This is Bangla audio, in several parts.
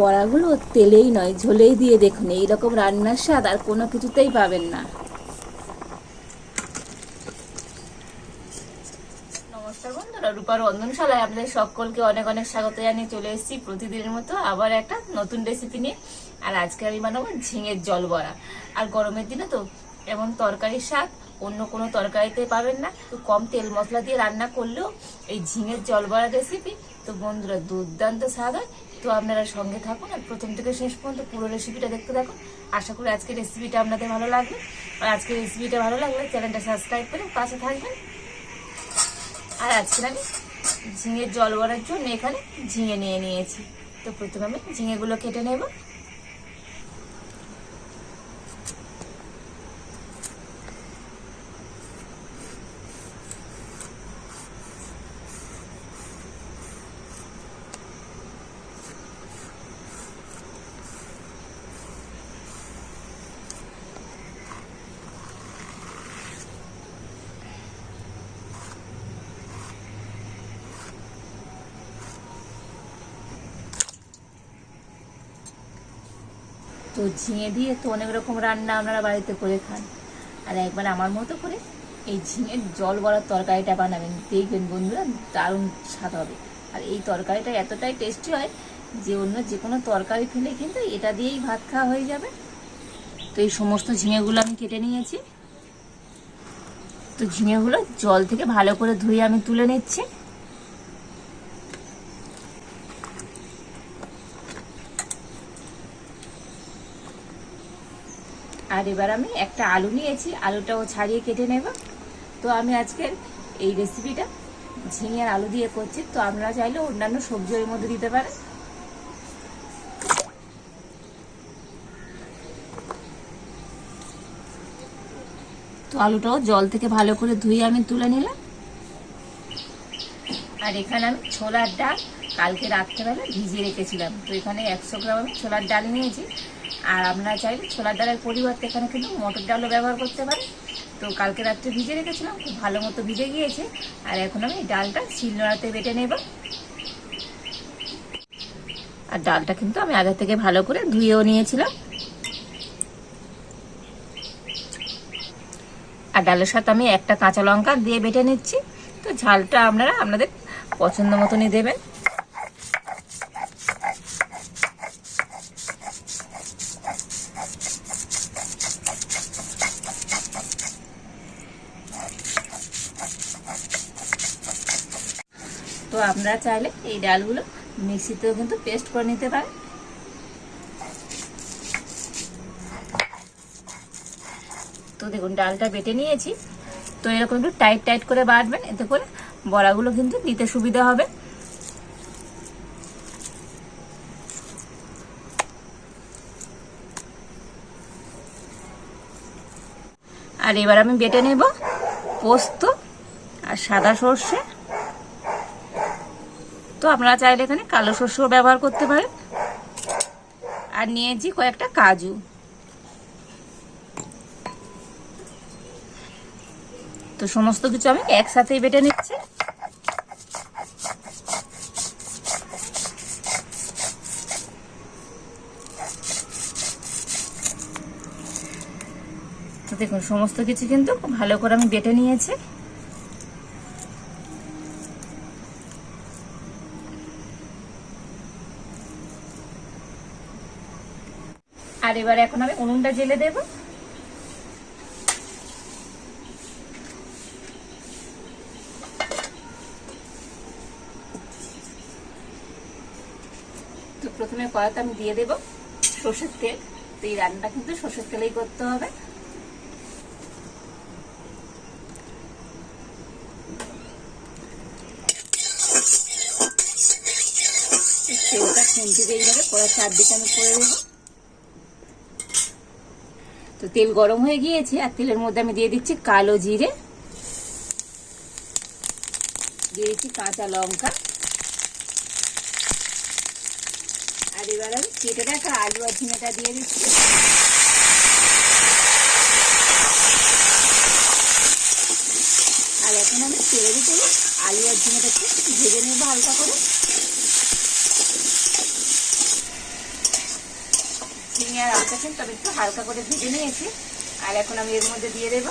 বড়াগুলো তেলেই নয়, ঝোলেই দিয়ে দেখুন। এইরকম রান্নার স্বাদ আর কোনো কিছুতেই পাবেন না। নমস্কার বন্ধুরা, রূপার রন্ধনশালায় আপনাদের সকলকে অনেক অনেক স্বাগত জানিয়ে চলে এসেছি প্রতিদিনের মতো আবার একটা নতুন রেসিপি নিয়ে। আর আজকে আমি বানাবো ঝিঙের জল বড়া। আর গরমের দিনে তো এমন তরকারির স্বাদ, অন্য কোনো তরকারিতে পাবেন না। তো কম তেল মশলা দিয়ে রান্না করলেও এই ঝিঙের জল বড়া রেসিপি তো বন্ধুরা দুর্দান্ত স্বাদ হয়। তো আপনারা সঙ্গে থাকুন আর প্রথম থেকে শেষ পর্যন্ত পুরো রেসিপিটা দেখতে থাকুন। আশা করি আজকের রেসিপিটা আপনাদের ভালো লাগবে। আর আজকের রেসিপিটা ভালো লাগলে চ্যানেলটা সাবস্ক্রাইব করে পাশে থাকবেন। আর আজকে আমি ঝিঙের জল বড়ার জন্য এখানে ঝিঙে নিয়ে নিয়েছি। তো প্রথমে আমি ঝিঙেগুলো কেটে নেব। তো ঝিঙে দিয়ে তো অনেক রকম রান্না আপনারা বাড়িতে করে খান। আর একবার আমার মতো করে এই ঝিঙের জল বড়ার তরকারিটা বানাবেন, দেখবেন বন্ধুরা দারুণ স্বাদ হবে। আর এই তরকারিটা এতটাই টেস্টি হয় যে অন্য যে কোনো তরকারি ফেলে কিন্তু এটা দিয়েই ভাত খাওয়া হয়ে যাবে। তো এই সমস্ত ঝিঙেগুলো আমি কেটে নিয়েছি। তো ঝিঙেগুলো জল থেকে ভালো করে ধুয়ে আমি তুলে নিচ্ছি। আর এবার আমি একটা আলু নিয়েছি, আলুটাও ছাড়িয়ে কেটে নেব। তো আমি আজকের এই রেসিপিটা ঝিঙের আলু দিয়ে করছি। তো আপনারা চাইলে অন্যান্য সবজি মধ্যে দিতে পারেন। তো আলুটাও জল থেকে ভালো করে ধুয়ে আমি তুলে নিলাম। আর এখানে আমি ছোলার ডাল কালকে রাত্রেবেলা ভিজিয়ে রেখেছিলাম। তো এখানে একশো গ্রাম আমি ছোলার ডাল নিয়েছি। আর আপনারা চাইলে ছোলার ডালের পরিবর্তে এখানে কিন্তু মটর ডালও ব্যবহার করতে পারেন তো কালকে রাত্রে ভিজে রেখেছিলাম, খুব ভালো মতো ভিজে গিয়েছে। আর এখন আমি ডালটা শিলনোড়াতে বেটে নেব। আর ডালটা কিন্তু আমি আগে থেকে ভালো করে ধুয়েও নিয়েছিলাম। আর ডালের সাথে আমি একটা কাঁচা লঙ্কা দিয়ে বেটে নিচ্ছি। তো ঝালটা আপনারা আপনাদের পছন্দ মতনই দেবেন। তো আপনারা চাইলে এই ডালগুলো মিক্সিতেও কিন্তু পেস্ট করে নিতে পারেন। তো দেখুন, ডালটা বেটে নিয়েছি। তো এরকম একটু টাইট টাইট করে বাটবেন, এতে করে বড়াগুলো কিন্তু দিতে সুবিধা হবে। আর এবার আমি বেটে নেব পোস্ত আর সাদা সর্ষে। তো আপনারা চাইলে এখানে কালো শস্যও ব্যবহার করতে পারেন। আর নিয়েছি কয়েকটা কাজু। তো সমস্ত কিছু আমি একসাথেই বেটে নিচ্ছি। দেখুন, সমস্ত কিছু কিন্তু ভালো করে আমি বেটে নিয়েছি। আর এবার এখন আমি উনুনটা জেলে দেব। তো প্রথমে কড়াতে আমি দিয়ে দেব সর্ষের তেল। তো এই রান্নাটা কিন্তু সর্ষের তেলেই করতে হবে। তেলটা খুন্তিতে এইভাবে কড়ার চারদিকে আমি করে দেবো। তো তেল গরম হয়ে গিয়েছে, আর তেলের মধ্যে আমি দিয়ে দিচ্ছি কালো জিরে। দিয়ে দিচ্ছি কাঁচা লঙ্কা। আর এবার আমি কেটে রাখা আলু আর ঝিঙেটা দিয়ে দিচ্ছি। আর এখন আমি তেলের উপরে আলু আর ঝিঙেটাকে ভেজে নেব হালকা করে। আর আলুটা কিন্তু আমি একটু হালকা করে ভেজে নিয়েছি। আর এখন আমি এর মধ্যে দিয়ে দেবো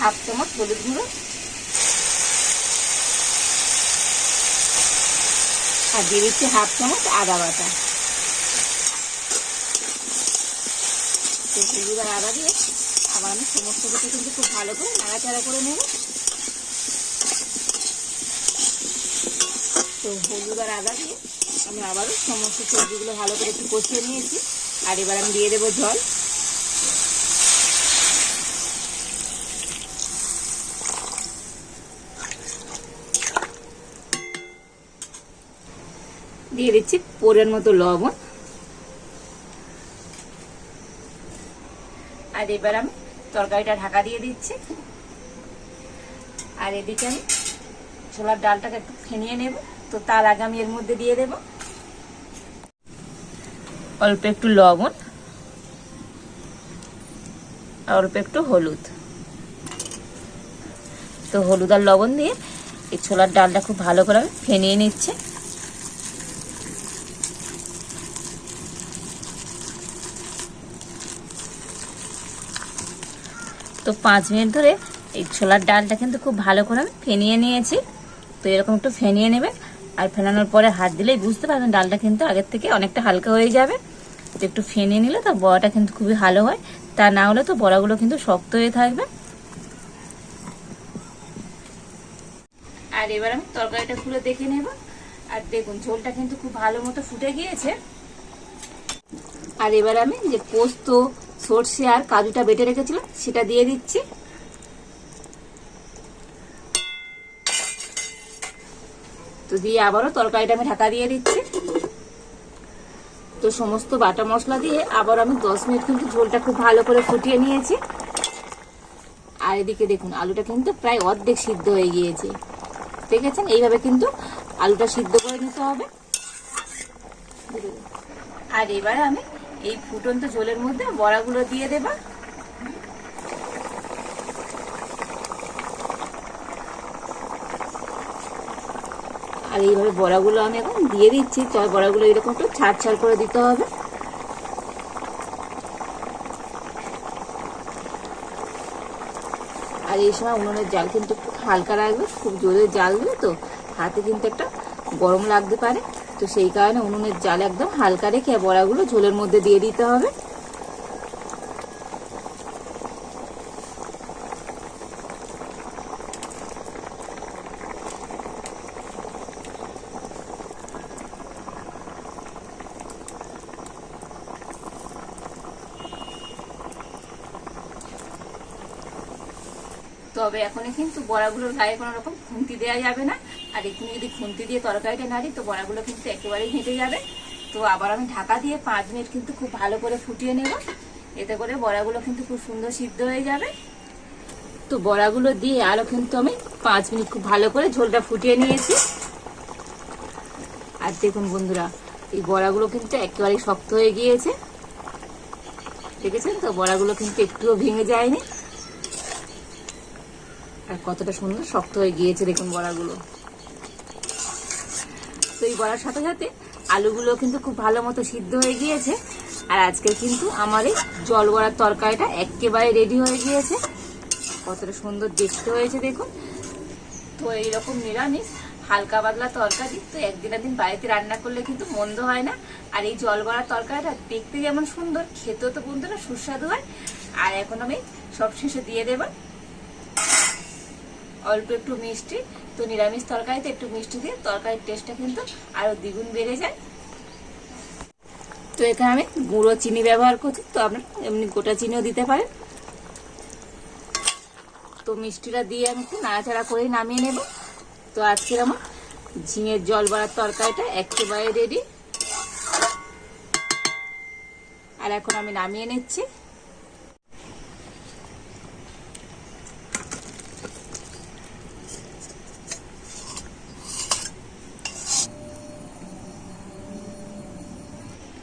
হাফ চামচ হলুদ গুঁড়ো। আর দিয়ে দিচ্ছি হাফ চামচ আদা বাটা। হলুদ আর আদা দিয়ে আবার আমি সমস্ত কিছু কিন্তু খুব ভালো করে নাড়াচাড়া করে নেব। তো হলুদ আর আদা দিয়ে আমি আবারও সমস্ত সবজিগুলো ভালো করে একটু কষিয়ে নিয়েছি। আর এবার আমি দিয়ে দেবো জল। দিয়ে দিচ্ছি পরের মতো লবণ। আর এবার আমি তরকারিটা ঢাকা দিয়ে দিচ্ছি। আর এদিকে আমি ছোলার ডালটাকে একটু ফেনিয়ে নেব। তো তার আগে আমি এর মধ্যে দিয়ে দেব অল্প একটু লবণ আর অল্প একটু হলুদ। তো হলুদ আর লবণ দিয়ে এই ছোলার ডালটা খুব ভালো করে আমি ফেনিয়ে নিচ্ছে। তো পাঁচ মিনিট ধরে এই ছোলার ডালটা কিন্তু খুব ভালো করে আমি ফেনিয়ে নিয়েছি। তো এরকম একটু ফেনিয়ে নেবে আর ফেনানোর পরে হাত দিলেই বুঝতে পারবেন ডালটা কিন্তু আগের থেকে অনেকটা হালকা হয়ে যাবে। তো একটু ফেনে নিলে তো বড়াটা কিন্তু খুবই ভালো হয়। তা না হলে তো বড়াগুলো কিন্তু শক্ত হয়ে থাকবে। আর এবার আমি তরকারিটা খুলে দেখে নেব। আর দেখুন, ঝোলটা কিন্তু খুব ভালো মতো ফুটে গিয়েছে। আর এবার আমি যে পোস্ত, সর্ষে আর কাজুটা বেটে রেখেছিলাম, সেটা দিয়ে দিচ্ছি। দিয়ে আবারও তরকারিটা আমি ঢাকা দিয়ে দিচ্ছি। তো সমস্ত বাটা মশলা দিয়ে আবার আমি দশ মিনিট কিন্তু ঝোলটা খুব ভালো করে ফুটিয়ে নিয়েছি। আর এদিকে দেখুন, আলুটা কিন্তু প্রায় অর্ধেক সিদ্ধ হয়ে গিয়েছে। দেখেছেন? এইভাবে কিন্তু আলুটা সিদ্ধ করে নিতে হবে। আর এবারে আমি এই ফুটন্ত ঝোলের মধ্যে বড়াগুলো দিয়ে দেবা। আর এইভাবে বড়াগুলো আমি এখন দিয়ে দিচ্ছি। তবে বড়াগুলো এরকম একটু ছাড় ছাড় করে দিতে হবে। আর এই সময় উনুনের জাল কিন্তু একটু হালকা রাখবে খুব জোরে জাল দিলে তো হাতে কিন্তু একটা গরম লাগতে পারে। তো সেই কারণে উনুনের জাল একদম হালকা রেখে বড়াগুলো ঝোলের মধ্যে দিয়ে দিতে হবে। তবে এখনই কিন্তু বড়াগুলোর গায়ে কোনো রকম খুন্তি দেওয়া যাবে না। আর এখানে যদি খুন্তি দিয়ে তরকারিটা নাড়ি, তো বড়াগুলো কিন্তু একেবারেই ঘেঁটে যাবে। তো আবার আমি ঢাকা দিয়ে পাঁচ মিনিট কিন্তু খুব ভালো করে ফুটিয়ে নেব। এতে করে বড়াগুলো কিন্তু খুব সুন্দর সিদ্ধ হয়ে যাবে। তো বড়াগুলো দিয়ে আরও কিন্তু আমি পাঁচ মিনিট খুব ভালো করে ঝোলটা ফুটিয়ে নিয়েছি। আর দেখুন বন্ধুরা, এই বড়াগুলো কিন্তু একেবারেই শক্ত হয়ে গিয়েছে। দেখেছেন তো? বড়াগুলো কিন্তু একটুও ভেঙে যায়নি। আর কতটা সুন্দর, শক্ত হয়ে গিয়েছে দেখুন বড়াগুলো। তো এই বড়ার সাথে সাথে আলুগুলো কিন্তু খুব ভালো মতো সিদ্ধ হয়ে গিয়েছে। আর আজকে কিন্তু আমার এই জল বড়ার তরকারিটা একেবারে রেডি হয়ে গিয়েছে। কতটা সুন্দর দেখতে হয়েছে দেখুন। তো এইরকম নিরামিষ, হালকা পাতলা তরকারি, তো একদিন একদিন বাড়িতে রান্না করলে কিন্তু মন্দ হয় না। আর এই জল বড়ার তরকারিটা দেখতে যেমন সুন্দর, খেতেও তো বন্ধুরা সুস্বাদু হয়। আর এখন আমি সব শেষে দিয়ে দেবো অল্প একটু মিষ্টি তো নিরামিষ তরকারিতে একটু মিষ্টি দিয়ে তরকারির টেস্টটা কিন্তু আরও দ্বিগুণ বেড়ে যায়। তো এখানে আমি গুঁড়ো চিনি ব্যবহার করছি, তো আপনার এমনি গোটা চিনিও দিতে পারেন। তো মিষ্টিটা দিয়ে আমি একটু নাড়াচাড়া করে নামিয়ে নেব। তো আজকের আমার ঝিঙের জল বাড়ার তরকারিটা একেবারে রেডি আর এখন আমি নামিয়ে নিচ্ছি।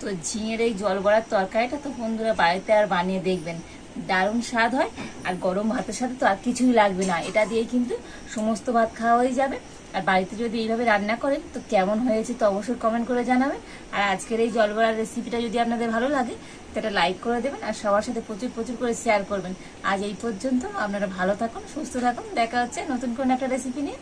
তো ঝিঙের এই জল বড়ার তরকারিটা তো বন্ধুরা বাড়িতে আর বানিয়ে দেখবেন। দারুণ স্বাদ হয়, আর গরম ভাতের সাথে তো আর কিছুই লাগবে না। এটা দিয়ে কিন্তু সমস্ত ভাত খাওয়া হয়ে যাবে। আর বাড়িতে যদি এইভাবে রান্না করেন, তো কেমন হয়েছে তো অবশ্যই কমেন্ট করে জানাবেন। আর আজকের এই জল বড়ার রেসিপিটা যদি আপনাদের ভালো লাগে, তো এটা লাইক করে দেবেন আর সবার সাথে প্রচুর প্রচুর করে শেয়ার করবেন। আজ এই পর্যন্ত আপনারা ভালো থাকুন, সুস্থ থাকুন। দেখা হচ্ছে নতুন কোনো একটা রেসিপি নিয়ে।